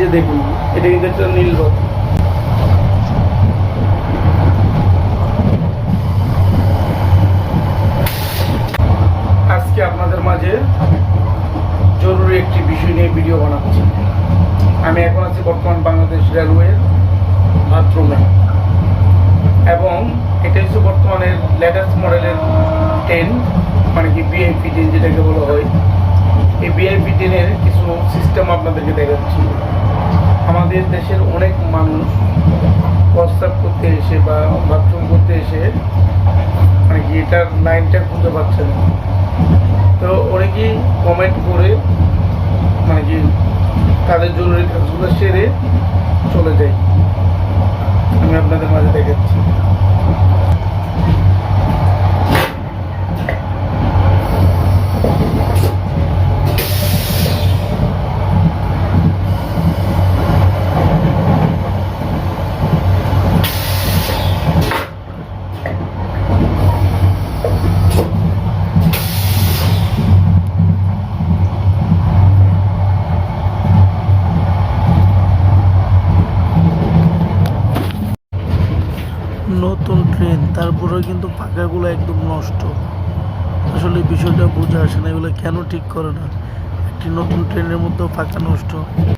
যে দেখুন, এটা কিন্তু একটা নীল রথ। আজকে আপনাদের মাঝে জরুরি একটি বিষয় নিয়ে ভিডিও বানাচ্ছি। আমি এখন আছি বর্তমান বাংলাদেশ রেলওয়ে বাথরুমে। এবং এটা হচ্ছে বর্তমানের লেটেস্ট মডেলের ট্রেন মানে কি বিআইপি ট্রেন যেটাকে বলা হয়। এই বিআইপি ট্রেনের কিছু সিস্টেম আপনাদেরকে দেখাচ্ছি। আমাদের দেশের অনেক মানুষ প্রস্তাব করতে এসে বা বাথরুম করতে এসে মানে কি এটার লাইনটা খুঁজে পাচ্ছে না। তো অনেকেই কমেন্ট করে মানে কি তাদের জরুরি কাজগুলো সেরে চলে যায়। নতুন ট্রেন তারপরেও কিন্তু পাকাগুলো একদম নষ্ট। আসলে বিষয়টা বোঝা আসে না, এগুলো কেন ঠিক করে না? একটি নতুন ট্রেনের মধ্যেও পাকা নষ্ট।